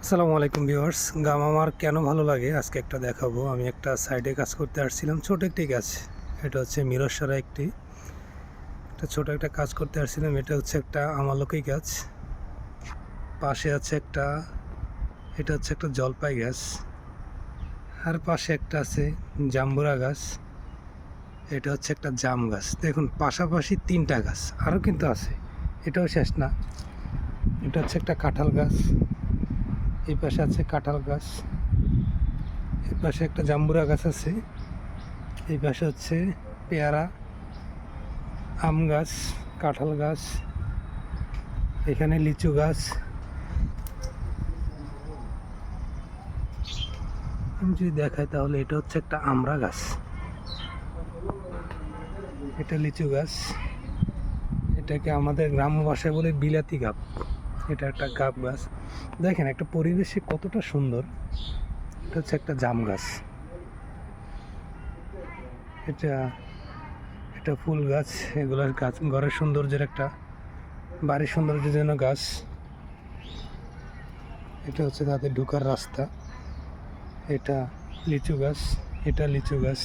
আসসালামু আলাইকুম ভিউয়ার্স। গাম আমার কেন ভালো লাগে? আজকে একটা দেখাবো। আমি একটা সাইডে কাজ করতে আসছিলাম। ছোট একটি গাছ। এটা হচ্ছে মিরসরা একটি। একটা ছোট একটা কাজ করতে আসছিলাম। এটা হচ্ছে একটা আমালকি গাছ। পাশে আছে একটা, এটা হচ্ছে একটা জলপাই গাছ। আর পাশে একটা আছে জাম্বুরা গাছ। এটা হচ্ছে একটা জাম গাছ। দেখুন, পাশাপাশি তিনটা গাছ। আরও কিন্তু আছে। এটাও শেষ না। এটা হচ্ছে একটা কাঁঠাল গাছ। এই পাশে আছে কাঁঠাল গাছ। এই পাশে একটা জাম্বুরা গাছ আছে। এই পাশে হচ্ছে পেয়ারা, আম গাছ, কাঁঠাল গাছ, এখানে লিচু গাছ। আমি যদি দেখাই তাহলে এটা হচ্ছে একটা আমড়া গাছ। এটা লিচু গাছ। এটাকে আমাদের গ্রাম ভাষায় বলে বিলাতি গাছ এটা একটা গাব গাছ। দেখেন, একটা পরিবেশে কতটা সুন্দর। এটা হচ্ছে একটা জাম গাছ। এটা এটা ফুল গাছ, এগুলোর গাছ। ঘরের সৌন্দর্যের একটা, বাড়ির সৌন্দর্যের জন্য গাছ। এটা হচ্ছে তাদের ঢোকার রাস্তা। এটা লিচু গাছ, এটা লিচু গাছ।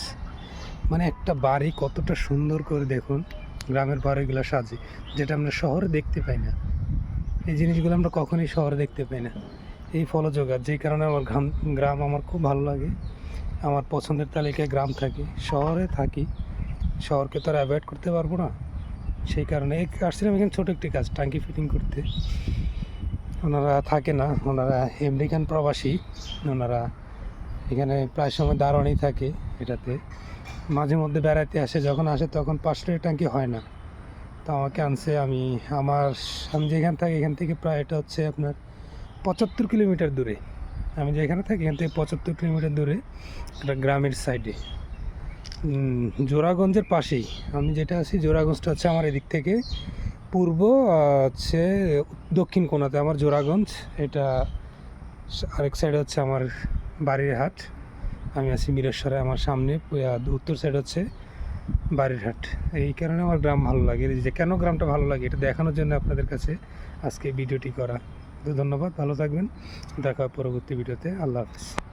মানে একটা বাড়ি কতটা সুন্দর করে দেখুন, গ্রামের বাড়িগুলো সাজে যেটা আমরা শহরে দেখতে পাই না। এই জিনিসগুলো আমরা কখনোই শহরে দেখতে পাই না। এই ফলযোগার যেই কারণে আমার গ্রাম গ্রাম আমার খুব ভালো লাগে। আমার পছন্দের তালিকায় গ্রাম থাকে, শহরে থাকি। শহরকে তো আর অ্যাভয়েড করতে পারব না। সেই কারণে আসছিলাম এখানে ছোটো একটি কাজ টাঙ্কি ফিটিং করতে। ওনারা থাকে না, ওনারা আমেরিকান প্রবাসী। ওনারা এখানে প্রায় সময় দাঁড়ানি থাকে এটাতে। মাঝে মধ্যে বেড়াতে আসে, যখন আসে তখন পাঁচ লিটার ট্যাঙ্কি হয় না। তো আমাকে আনছে, আমি আমার আমি যেখানে থাকি, এখান থেকে প্রায় এটা হচ্ছে আপনার পঁচাত্তর কিলোমিটার দূরে। আমি যেখানে থাকি, এখান থেকে পঁচাত্তর কিলোমিটার দূরে একটা গ্রামের সাইডে জোড়াগঞ্জের পাশেই। আমি যেটা আছি, জোড়াগঞ্জটা হচ্ছে আমার এদিক থেকে। পূর্ব হচ্ছে দক্ষিণ কোণাতে আমার জোড়াগঞ্জ। এটা আরেক সাইডে হচ্ছে আমার বাড়ির হাট। আমি আছি মিরেশ্বরে, আমার সামনে। উত্তর সাইড হচ্ছে বাড়ির হাট। এই কারণে আমার গ্রাম ভালো লাগে। যে কেন গ্রামটা ভালো লাগে এটা দেখানোর জন্য আপনাদের কাছে আজকে ভিডিওটি করা। তো ধন্যবাদ, ভালো থাকবেন। দেখা পরবর্তী ভিডিওতে। আল্লাহ হাফিজ।